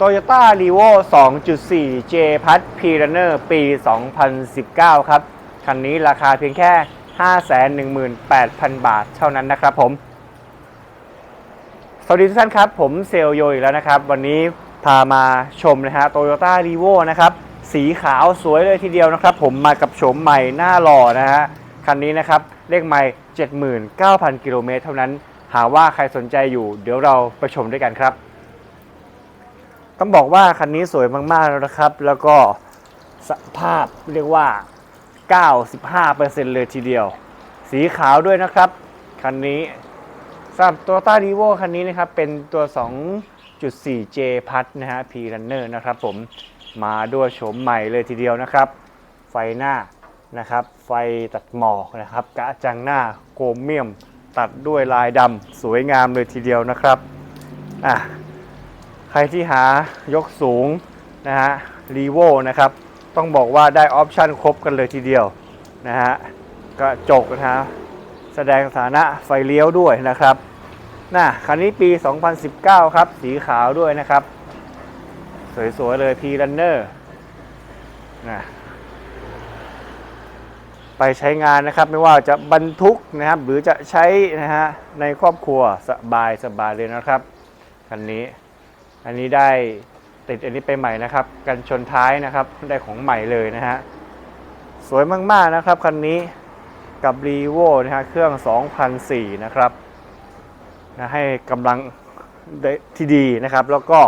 Toyota r e v o 2.4 J พัด p r u n n e r ปี 2019 ครับ คันนี้ราคาเพียงแค่ 518,000 บาทเท่านั้นนะครับผม สวัสดีทุกท่านครับ ผมเซลโยอีกแล้วนะครับ วันนี้พามาชมนะฮะ Toyota r e v o นะครับ สีขาวสวยเลยทีเดียวนะครับ ผมมากับโฉมใหม่หน้าหล่อนะฮะ คันนี้นะครับ เลขไม่ 79,000 กิโลเมตรเท่านั้น หาว่าใครสนใจอยู่ เดี๋ยวเราไปชมด้วยกันครับ ต้องบอกว่าคันนี้สวยมากๆแล้วนะครับ แล้วก็สภาพเรียกว่า 95%เลยทีเดียว สีขาวด้วยนะครับ คันนี้สำหรับตัวต้าดีโวคันนี้นะครับ เป็นตัว 2.4J พัดนะฮะ P Runner นะครับผมมาด้วยโฉมใหม่เลยทีเดียวนะครับ ไฟหน้านะครับ ไฟตัดหมอกนะครับกระจังหน้าโครเมียม ตัดด้วยลายดำสวยงามเลยทีเดียวนะครับอะ ใครที่หายกสูงนะฮะรีโวนะครับ ต้องบอกว่าได้ออปชันครบกันเลยทีเดียวนะฮะกระจกนะฮะแสดงสถานะไฟเลี้ยวด้วยนะครับน่ะคันนี้ปี 2019 ครับ สีขาวด้วยนะครับ สวย ๆ เลย P Runner นะไปใช้งานนะครับ ไม่ว่าจะบรรทุกนะครับ หรือจะใช้นะฮะในครอบครัวสบายสบายเลยนะครับ คันนี้ อันนี้ได้ติดอันนี้ไปใหม่นะครับ กันชนท้ายนะครับได้ของใหม่เลยนะฮะสวยมากๆนะครับคันนี้กับ r e v o นะฮะเครื่อง 2004 นะครับนะให้กำลังได้ที่ดีนะครับ แล้วก็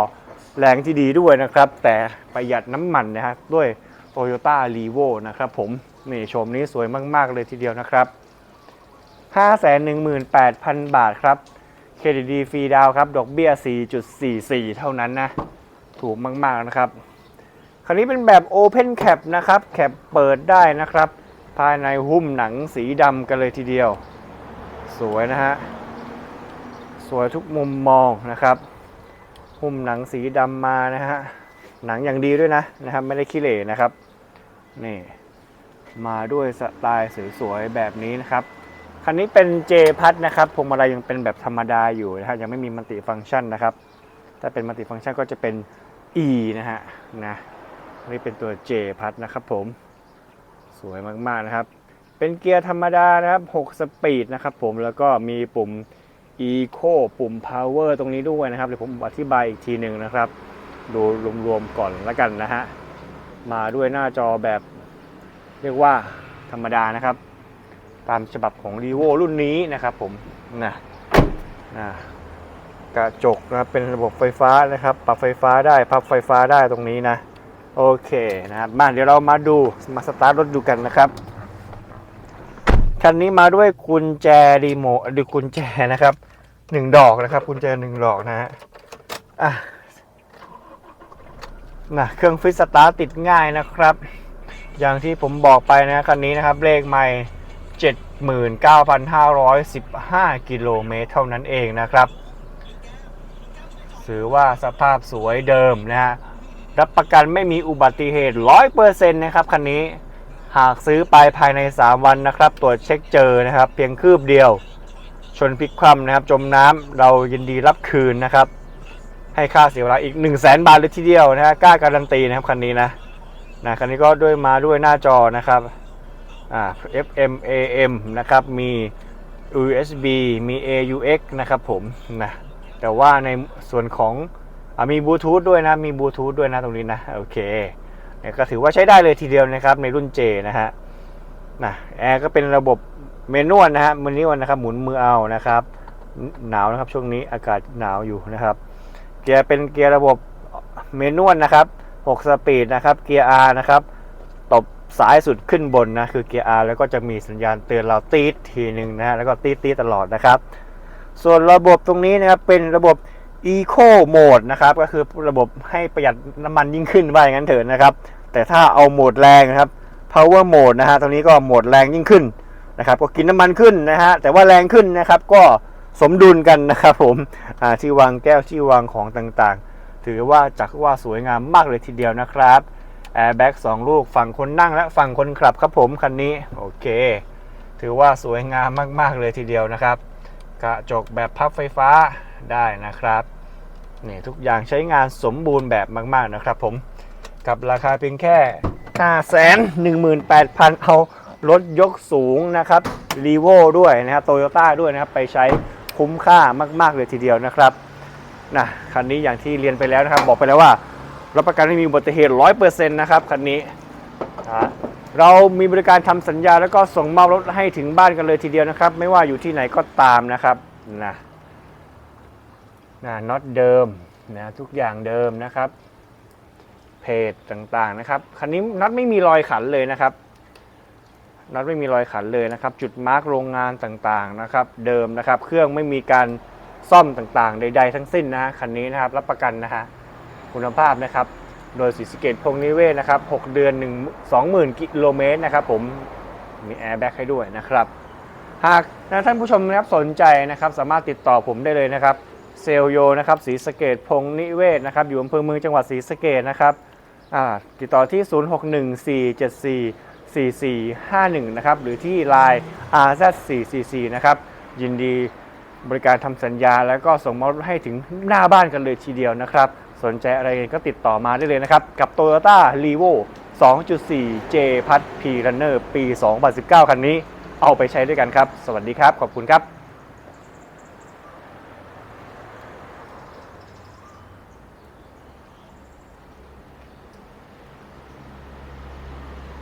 แรงที่ดีด้วยนะครับ แต่ประหยัดน้ำมันนะครับด้วย Toyota r e v o นะครับผมนี่ชมนี้สวยมาก ๆ เลยทีเดียวนะครับ 518,000 บาทครับ เครดิตดีฟรีดาวครับ ดอกเบี้ย 4.44 เท่านั้นนะ ถูกมาก ๆ นะครับ คันนี้เป็นแบบ Open Cap นะครับ แคปเปิดได้นะครับ ภายในหุ้มหนังสีดำกันเลยทีเดียว สวยนะฮะ สวยทุกมุมมองนะครับ หุ้มหนังสีดำมานะฮะ หนังอย่างดีด้วยนะนะครับ ไม่ได้ขี้เหร่นะครับ นี่ มาด้วยสไตล์สวยๆแบบนี้นะครับ คันนี้เป็น J พัดนะครับพวงมาลัยยังเป็นแบบธรรมดาอยู่นะฮะยังไม่มีมัลติฟังก์ชันนะครับ ถ้าเป็นมัลติฟังก์ชันก็จะเป็น E นะฮะนะนนี่เป็นตัว J พัดนะครับผมสวยมากๆนะครับ เป็นเกียร์ธรรมดานะครับ 6 สปีดนะครับผมแล้วก็มีปุ่ม Eco ปุ่ม Power ตรงนี้ด้วยนะครับเดี๋ยวผมอธิบายอีกทีหนึ่งนะครับดูรวมๆก่อนแล้วกันนะฮะมาด้วยหน้าจอแบบเรียกว่าธรรมดานะครับ ตามฉบับของ r e v o รุ่นนี้นะครับผมนะนะกระจกนะเป็นระบบไฟฟ้านะครับ ปรับไฟฟ้าได้พับไฟฟ้าได้ตรงนี้นะ โอเคนะครับมาเดี๋ยวเรามาดูมาสตาร์ทรถดูกันนะครับคันนี้มาด้วยกุญแจรีโมทหรือกุญแจนะครับหนึ่งดอกนะครับกุญแจหนึ่งดอกนะฮะอะนะเครื่องฟิตสตาร์ติดง่ายนะครับ อย่างที่ผมบอกไปนะคันนี้นะครับเลขไม่ 79,515 กิโลเมตรเท่านั้นเองนะครับถือว่าสภาพสวยเดิมนะฮะรับประกันไม่มีอุบัติเหตุ 100%นะครับคันนี้หากซื้อไปภายใน 3 วันนะครับ ตรวจเช็คเจอนะครับ เพียงคืบเดียว ชนพลิกคว่ำนะครับ จมน้ำเรายินดีรับคืนนะครับ ให้ค่าเสียเวลาอีก 1 0 0 0 0แบาทเลยทีเดียวนะฮะกล้าการันตีนะครับคันนี้นะนะคันนี้ก็ด้วยมาด้วยหน้าจอนะครับ อ่า FM AM นะครับ มี USB มี AUX นะครับผมนะแต่ว่าในส่วนของอมีบลูทูธด้วยนะ มีบลูทูธด้วยนะตรงนี้นะ โอเคเนี่ยก็ถือว่าใช้ได้เลยทีเดียวนะครับ ในรุ่น J นะฮะนะแอร์ก็เป็นระบบเมนวลนะฮะมนี้วันนะครับหมุนมือเอานะครับ หนาวนะครับช่วงนี้อากาศหนาวอยู่นะครับ เกียร์เป็นเกียร์ระบบเมนวลนะครับ 6 สปีดนะครับ เกียร์ R นะครับ ตบสายสุดขึ้นบนนะคือเกียร์ R แล้วก็จะมีสัญญาณเตือนเราตีดทีหนึ่งนะฮะแล้วก็ตีดตีตลอดนะครับ ส่วนระบบตรงนี้นะครับเป็นระบบ Eco Mode นะครับก็คือระบบให้ประหยัดน้ำมันยิ่งขึ้นว่าอย่างนั้นเถิดนะครับ แต่ถ้าเอาโหมดแรงนะครับ Power Mode นะฮะตรงนี้ก็โหมดแรงยิ่งขึ้นนะครับก็กินน้ำมันขึ้นนะฮะแต่ว่าแรงขึ้นนะครับก็สมดุลกันนะครับผมที่วางแก้วที่วางของต่างๆ ถือว่าจักว่าสวยงามมากเลยทีเดียวนะครับ แอร์แบ็กสองลูกฝั่งคนนั่งและฝั่งคนขับครับผมคันนี้โอเค ถือว่าสวยงามมาก ๆ เลยทีเดียวนะครับ กระจกแบบพับไฟฟ้าได้นะครับนี่ทุกอย่างใช้งานสมบูรณ์แบบมาก ๆ นะครับผมกับราคาเพียงแค่ 5 1 8 0 0 0 เอารถยกสูงนะครับรีโวด้วยนะครับโตโยต้าด้วยนะครับ ไปใช้คุ้มค่ามาก ๆ เลยทีเดียวนะครับนะคันนี้อย่างที่เรียนไปแล้วนะครับ บอกไปแล้วว่า รับประกันไม่มีอุบัติเหตุ 100%นะครับคันนี้นะเรามีบริการทำสัญญาแล้วก็ส่งมอบรถให้ถึงบ้านกันเลยทีเดียวนะครับ ไม่ว่าอยู่ที่ไหนก็ตามนะครับนะนะน็อตเดิมนะทุกอย่างเดิมนะครับ เพจต่างๆนะครับ คันนี้น็อตไม่มีรอยขันเลยนะครับน็อตไม่มีรอยขันเลยนะครับ จุดมาร์กโรงงานต่างๆนะครับ เดิมนะครับ เครื่องไม่มีการซ่อมต่างๆ ใด ๆ ทั้งสิ้นนะฮะคันนี้นะครับ รับประกันนะฮะ คุณภาพนะครับ โดยสีสเกตพงนิเวศนะครับ 6 เดือน 1 20,000 กิโลเมตรนะครับผม มีแอร์แบ็กให้ด้วยนะครับ หากนะท่านผู้ชมนะครับสนใจนะครับ สามารถติดต่อผมได้เลยนะครับ เซลโยนะครับศรีสเกดพงนิเวศนะครับ อยู่อำเภอเมืองจังหวัดศรีสเกดนะครับติดต่อที่ 0614744451 นะครับ หรือที่ Line RZ444 นะครับ ยินดีบริการทำสัญญาแล้วก็ส่งมอบให้ถึงหน้าบ้านกันเลยทีเดียวนะครับ สนใจอะไรก็ติดต่อมาได้เลยนะครับ กับ Toyota l e v o 2.4 J พัด P Runner ปี 2019 คันนี้ เอาไปใช้ด้วยกันครับ สวัสดีครับ ขอบคุณครับ